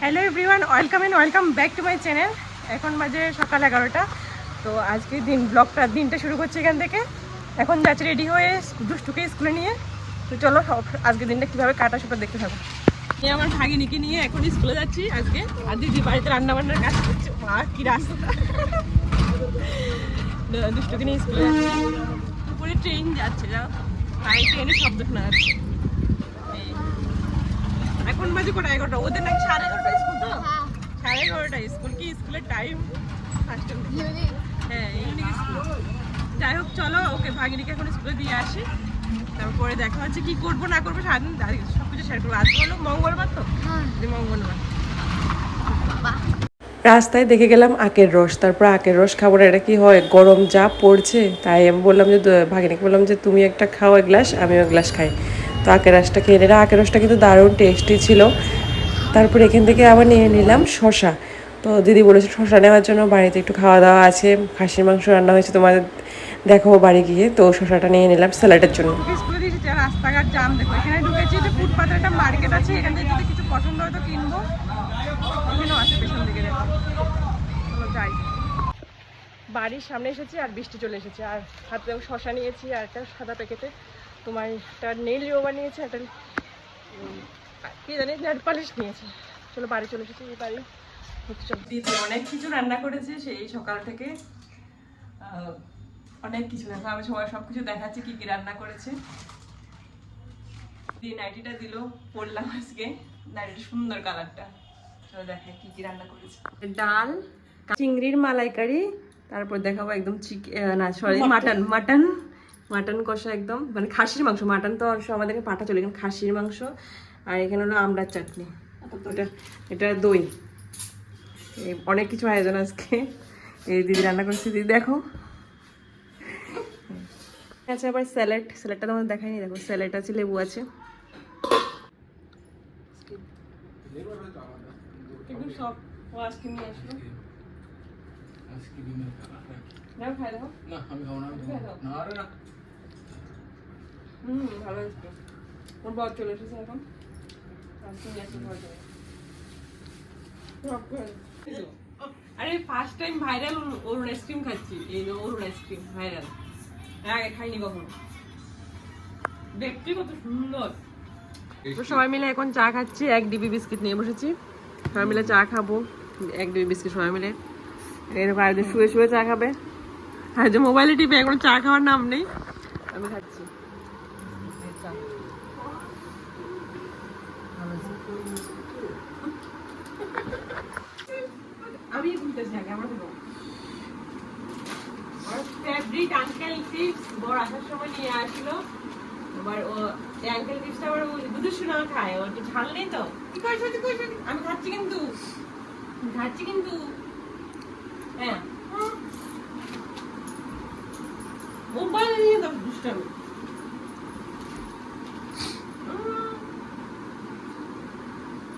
Hello everyone welcome and welcome back to my channel এখন বাজে সকাল এগারোটা। তো আজকে দিন ব্লগটা দিনটা শুরু করছে এখান থেকে। এখন যাচ্ছি রেডি হয়ে দুষ্টুকে স্কুলে নিয়ে। তো চলো, সব আজকে দিনটা কীভাবে কাটা সেটা দেখতে থাকো। এই আমার ভাগিনীকে নিয়ে এখন স্কুলে যাচ্ছি আজকে। আর দিদি বাড়িতে রান্না বান্নার কাজ করছে। মা, কী রাস্তা। দুষ্টুকে নিয়ে স্কুলে যাচ্ছি। উপরে ট্রেন যাচ্ছে, যাও। তাই ট্রেনের শব্দ শোনা যাচ্ছে। এখন বাজে কটা এগারোটা? ওদের নাকি সাড়ে এগারোটা স্কুল তো? সাড়ে এগারোটা স্কুল। কি স্কুলের টাইম ফার্স্ট হ্যাঁ ইউনিক স্কুল। যাই হোক চলো ওকে ভাগিনীকে এখন স্কুলে দিয়ে আসি। তারপরে দেখা হচ্ছে কি করব না করব সারাদিন সব কিছু শেয়ার করব। আজকে হলো মঙ্গলবার তো? মঙ্গলবার। রাস্তায় দেখে গেলাম আখের রস। তারপর আখের রস খাব না এটা কি হয় গরম যা পড়ছে তাই আমি বললাম যে ভাগিনীকে বললাম যে তুমি একটা খাও এক গ্লাস আমিও এক গ্লাস খাই। তো আখের রসটা খেয়ে নিলাম। আখের রসটা কিন্তু দারুণ টেস্টি ছিল। তারপর এখান থেকে আবার নিয়ে নিলাম শশা তো দিদি বলেছে শশা নেওয়ার জন্য বাড়িতে একটু খাওয়া দাওয়া আছে। খাসির মাংস রান্না হয়েছে, তোমাদের দেখো বাড়ি গিয়ে। তো শশাটা নিয়ে নিলাম স্যালাডের জন্য। রাস্তাঘাট এখানে একটা মার্কেট আছে, এখান থেকে কিছু কিনবো। বাড়ির সামনে এসেছি আর বৃষ্টি চলে এসেছে। আর হাতে শশা নিয়েছি আর একটা সাদা প্যাকেটে। তোমার একটা নেল ইয়োবা নিয়েছে একটা কি জানি নেট পালিশ নিয়েছে। চলো বাড়ি চলে এসেছি এই বাড়ি। দিদি অনেক কিছু রান্না করেছে সেই সকাল থেকে অনেক কিছু দেখো আমি সবাই সব কিছু দেখাচ্ছি কি কি রান্না করেছে। দিয়ে নাইটিটা দিল পরলাম আজকে। নাইটিটা সুন্দর কালারটা চলো দেখাই কি কি রান্না করেছে। ডাল চিংড়ির মালাইকারি তারপর দেখাবো একদম চিকেন না সরি মাটন মাটন মাটন কষা একদম মানে খাসির মাংস মাটন তো অবশ্য আমাদেরকে পাঠা চলে এখানে খাসির মাংস আর এখানে হলো আমড়ার চাটনি। এটা এটা দই। অনেক কিছু আয়োজন আজকে। এই দিদি রান্না করছি দিদি দেখো। আচ্ছা আবার স্যালাড স্যালাডটা তোমাদের দেখাইনি দেখো স্যালাড আছে লেবু আছে। এগুলো সব আজকে নিয়ে আসলো। নাও খাই দেখো না আমি খাব না আমি খাব না। না না। হুম ভালো হয়েছে। ওর বর চলে এসেছে এখন? আরে first time viral Arun ice cream খাচ্ছি। এই যে অরুণ আইসক্রিম ভাইরাল আগে খাইনি কখনো। দেখতে কত সুন্দর। সবাই মিলে এখন চা খাচ্ছি। এক ডিবি বিস্কিট নিয়ে বসেছি। সবাই মিলে চা খাব। এক ডিবি বিস্কিট সবাই মিলে। এরকম আর শুয়ে শুয়ে চা খাবে। আর যে মোবাইলে টিপে এখন চা খাওয়ার নাম নেই। আমি খাচ্ছি। আছে। আমি ভুলতেছি আগে আমার ফেভারিট আঙ্কেল বড় আসার সময় নিয়ে আসলো। এবার ও আঙ্কেল চিপসটা আবার দুধের সোনা খায়, ও একটু ঝাল নেই তো। কি আমি খাচ্ছি কিন্তু। খাচ্ছি কিন্তু। হ্যাঁ। মোবাইল নিয়ে দাও, দুষ্টামি উম। এই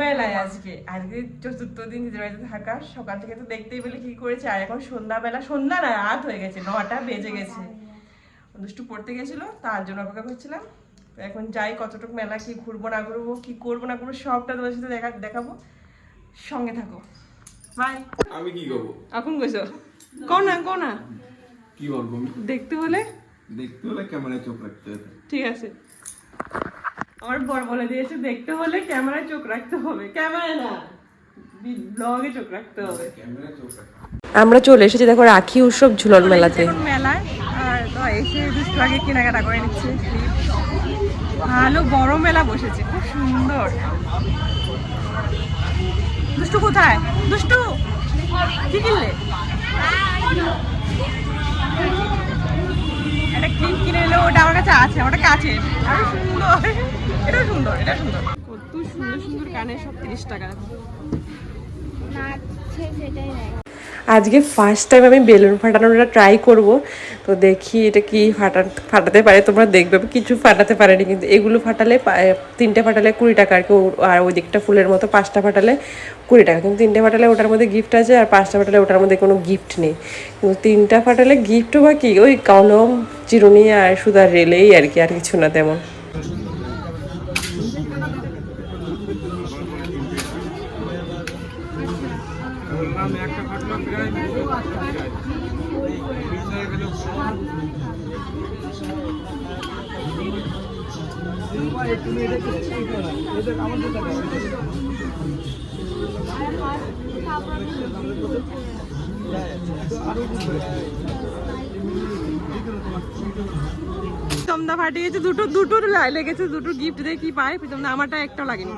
মেলায় আজকে। আজকে চতুর্থ দিন দিদির বাড়িতে থাকা সকাল থেকে তো দেখতেই পেলে কি করেছে আর এখন সন্ধ্যাবেলা সন্ধ্যা না রাত হয়ে গেছে নটা বেজে গেছে। দুষ্টু পড়তে গেছিল তার জন্য অপেক্ষা করছিলাম। এখন যাই কতটুকু মেলা কি ঘুরবো না ঘুরবো কি করব না করব সবটা তোমাদের সাথে দেখা দেখাবো। সঙ্গে থাকো। বাই আমি কি করব? এখন গেছো কও না কও না। কি বলব দেখতে হলে? দেখতে হলে ক্যামেরায় চোখ রাখতে হবে। ঠিক আছে। আমার বর বলে দিয়েছে দেখতে হলে ক্যামেরায় চোখ রাখতে হবে। ক্যামেরায় না ব্লগে চোখ রাখতে হবে। ক্যামেরায় চোখ রাখতে আমরা চলে এসেছি দেখো রাখি উৎসব ঝুলন মেলাতে। মেলায় আর এসে দুষ্টু আগে কেনাকাটা করে নিচ্ছে। ভালো বড় মেলা বসেছে খুব সুন্দর। দুষ্টু কোথায়? দুষ্টু কি কিনলে? একটা ক্লিপ কিনে এলো ওটা আমার কাছে আছে ওটা কাছে আরও সুন্দর। এটা সুন্দর এটা সুন্দর। কত সুন্দর সুন্দর কানে সব তিরিশ টাকা। সেটাই আজকে ফার্স্ট টাইম আমি বেলুন ফাটানোটা ট্রাই করব। তো দেখি এটা কি ফাটা ফাটাতে পারে। তোমরা দেখবে কিছু ফাটাতে পারেনি কিন্তু এগুলো ফাটালে তিনটে ফাটালে কুড়ি টাকা। আর কি ও- আর ওই দিকটা ফুলের মতো পাঁচটা ফাটালে কুড়ি টাকা। কিন্তু তিনটে ফাটালে ওটার মধ্যে গিফট আছে আর পাঁচটা ফাটালে ওটার মধ্যে কোনো গিফট নেই। কিন্তু তিনটা ফাটালে গিফটও বা কি? ওই কলম চিরুনি আর আর রেলেই আর কি আর কিছু না তেমন। প্রীতমদা ফাটিয়েছে দুটো, দুটোর লা- লেগেছে দুটো গিফট দিয়ে কি পায়? প্রীতমদা, আমারটা একটা লাগেনি।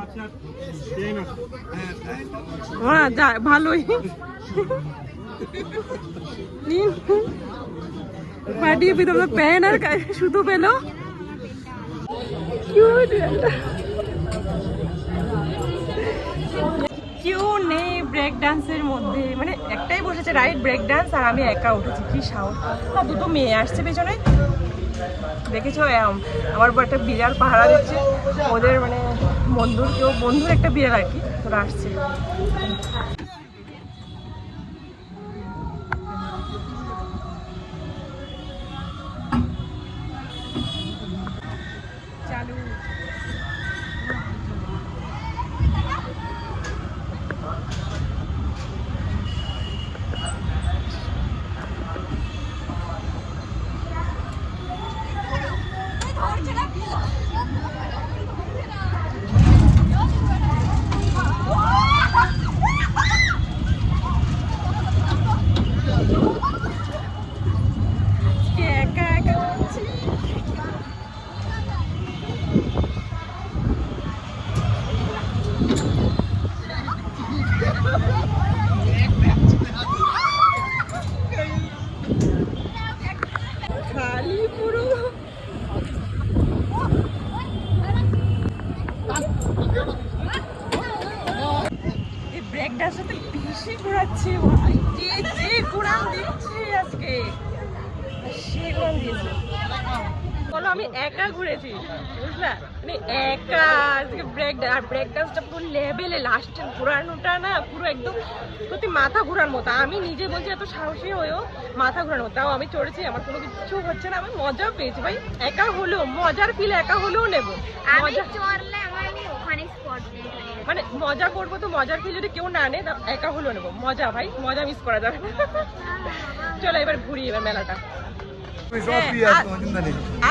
হ্যাঁ যা, ভালোই। নিন। ফাটিয়ে প্রীতমদা প্যান আর সুতো পেল। Cute কেউ নেই ব্রেক ডান্সের মধ্যে। মানে একটাই বসেছে রাইট ব্রেক ডান্স আর আমি একা উঠেছি, কি আর দুটো মেয়ে আসছে পেছনে। দেখেছ আমার বউ একটা বিড়াল পাহারা দিচ্ছে। ওদের মানে বন্ধুর, কেউ বন্ধুর একটা বিড়াল আর কি, ওরা আসছে। তো বেশি ঘোরাচ্ছে। ভাই যে যে ঘোরান দিচ্ছে আজকে? সে ঘোরান দিয়েছে। বলো আমি একা ঘুরেছি বুঝলা? মানে একা আজকে ব্রেক আর ব্রেক ডান্সটা পুরো লেভেলে লাস্টের ঘোরানোটা না পুরো একদম সত্যি মাথা ঘোরার মতো। আমি নিজে বলছি এত সাহসী হয়েও মাথা ঘোরানোর মতো তাও আমি চড়েছি আমার কোনো কিছু হচ্ছে না আমি মজা পেয়েছি। ভাই একা হলেও মজার ফিল একা হলেও নেব। মজা চড়লে মানে মজা করব তো মজার ফিল যদি কেউ না তা একা হলেও নেব। মজা ভাই মজা মিস করা যাবে। না চলো এবার ঘুরি এবার মেলাটা। হ্যাঁ,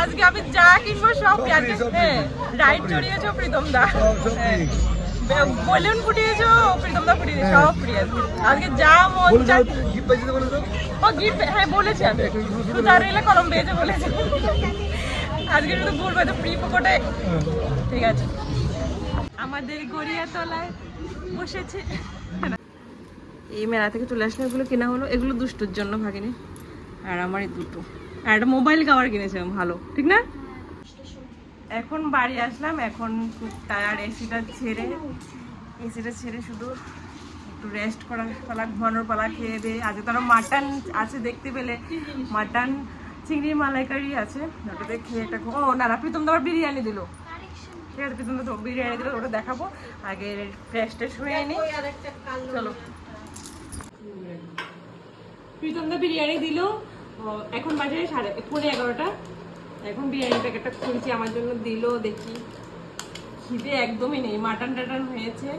আজকে আমি যা কিনবো সব সব হ্যাঁ। রাইড চড়িয়েছো প্রীতম দা। সব হ্যাঁ। বেলুন ফুটিয়েছো প্রীতম দা ফুটিয়েছে হ্যাঁ। সব ফ্রি আজকে। যা মন দাও ও গিফট হ্যাঁ বলেছি আমি। সুতার রেলে কলম পেয়েছে বলেছি। আজকে শুধু বলব তো ফ্রি পকেটে ঠিক আছে। আমাদের গড়িয়াতলায় বসেছে। এই মেলা থেকে চলে আসলে, এগুলো কেনা হলো। এগুলো দুষ্টুর জন্য ভাগিনি। আর আমার এই দুটো। আর একটা মোবাইল কভার কিনেছিলাম, ভালো। ঠিক না? এখন বাড়ি আসলাম, এখন খুব টায়ার্ড এসিটা ছেড়ে এসিটা ছেড়ে শুধু একটু রেস্ট করার পালা, ঘুমানোর পালা খেয়ে দিয়ে, আজকে তারা মাটন আছে দেখতে পেলে। মাটন চিংড়ির মালাইকারি আছে, ওটাতে খেয়ে একটা ও, না না প্রীতম তো আবার বিরিয়ানি দিল। ঠিক আছে প্রীতম তো বিরিয়ানি দিল ওটা দেখাবো। আগে ফ্রেশ ট্রেশ হয়ে নিই। চলো। প্রীতম দা বিরিয়ানি দিল। এখন বাজে সাড়ে পৌনে এগারোটা। এখন বিরিয়ানি প্যাকেটটা খুলছি আমার জন্য দিল দেখি। খিদে একদমই নেই মাটন টাটন হয়েছে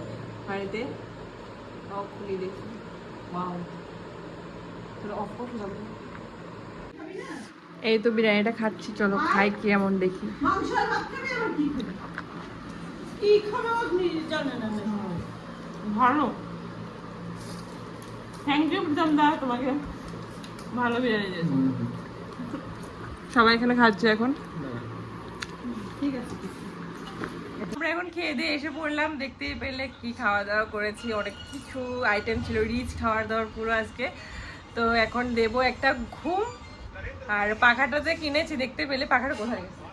বাড়িতে। খুলি দেখি। ওয়াও অফ করো এই তো বিরিয়ানিটা খাচ্ছি চলো খাই কেমন দেখি। ভালো। থ্যাংক ইউ প্রীতম দা তোমাকে ভালো বিরিয়ানি দিয়েছ। সবাই এখানে খাচ্ছে এখন? ঠিক আছে আমরা এখন খেয়ে দিয়ে এসে পড়লাম দেখতেই পেলে কি খাওয়া দাওয়া করেছি অনেক কিছু আইটেম ছিল রিচ খাওয়ার দাওয়ার পুরো আজকে। তো এখন দেব একটা ঘুম। আর পাখাটা যে কিনেছি দেখতে পেলে পাখাটা কোথায় গেছে?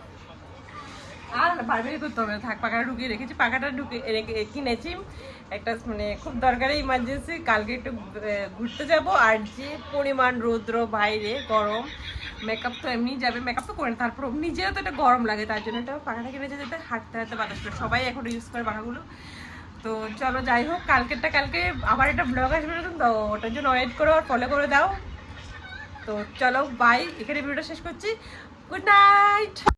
আর বারবারই করতে হবে। থাক পাখাটা ঢুকিয়ে রেখেছি পাখাটা ঢুকে রেখে কিনেছি। একটা মানে খুব দরকারি ইমার্জেন্সি কালকে একটু ঘুরতে যাব। আর যে পরিমাণ রৌদ্র বাইরে গরম মেকআপ তো এমনি যাবে মেকআপ তো করে না, তারপর নিজেও তো এটা গরম লাগে তার জন্য এটা পাখাটা কিনেছে যাতে হাঁটতে হাঁটতে বাতাস করে। সবাই এখন ইউজ করে পাখাগুলো। তো চলো যাই হোক কালকেরটা কালকে আবার একটা ব্লগ আসবে তো ওটার জন্য ওয়েট করো আর ফলো করে দাও। তো চলো বাই এখানে ভিডিওটা শেষ করছি। Good night